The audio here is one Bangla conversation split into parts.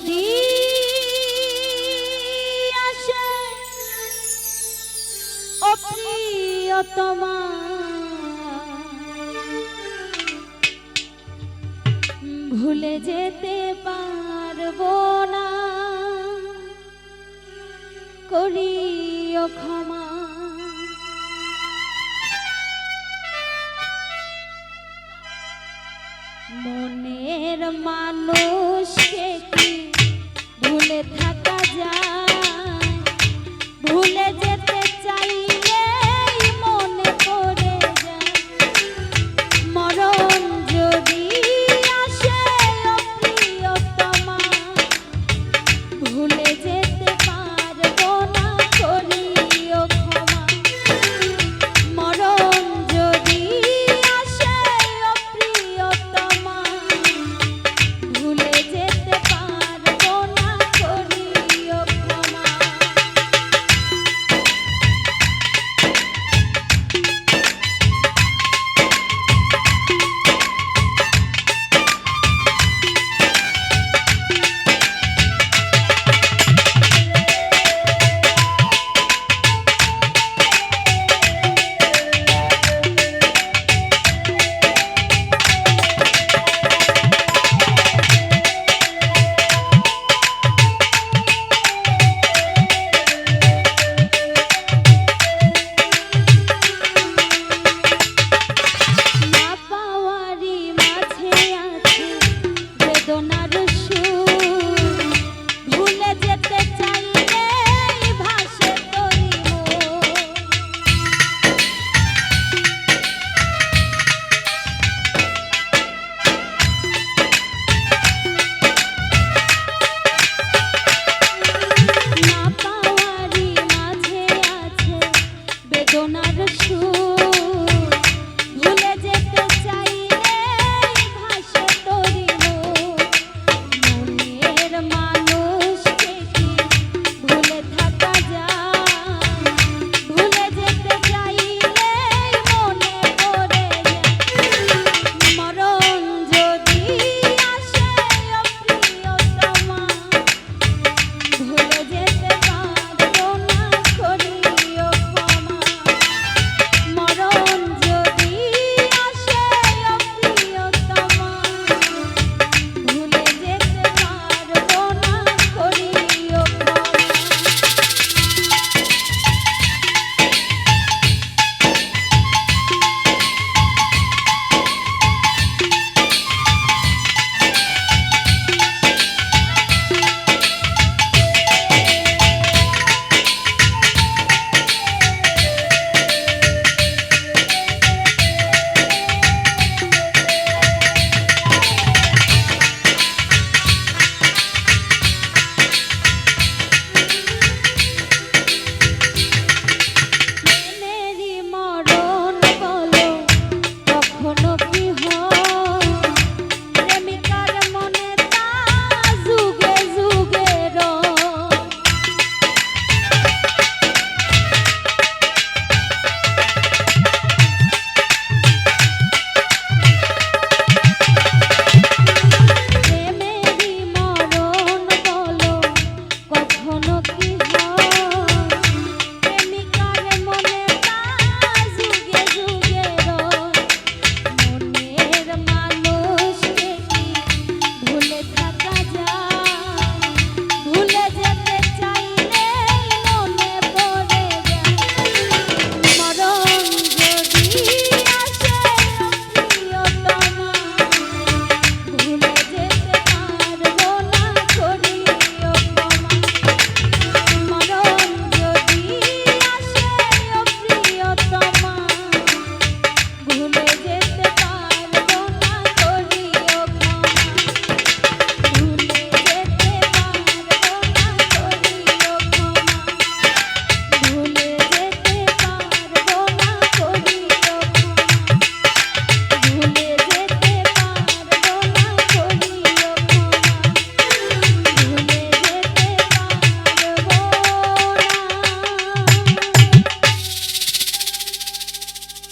যদি আসে ও প্রিয়তমা ভুলে যেতে পারব না। করিও ক্ষমা। মনের মানুষকে কি ভুলে থাক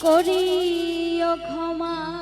করিও ক্ষমা।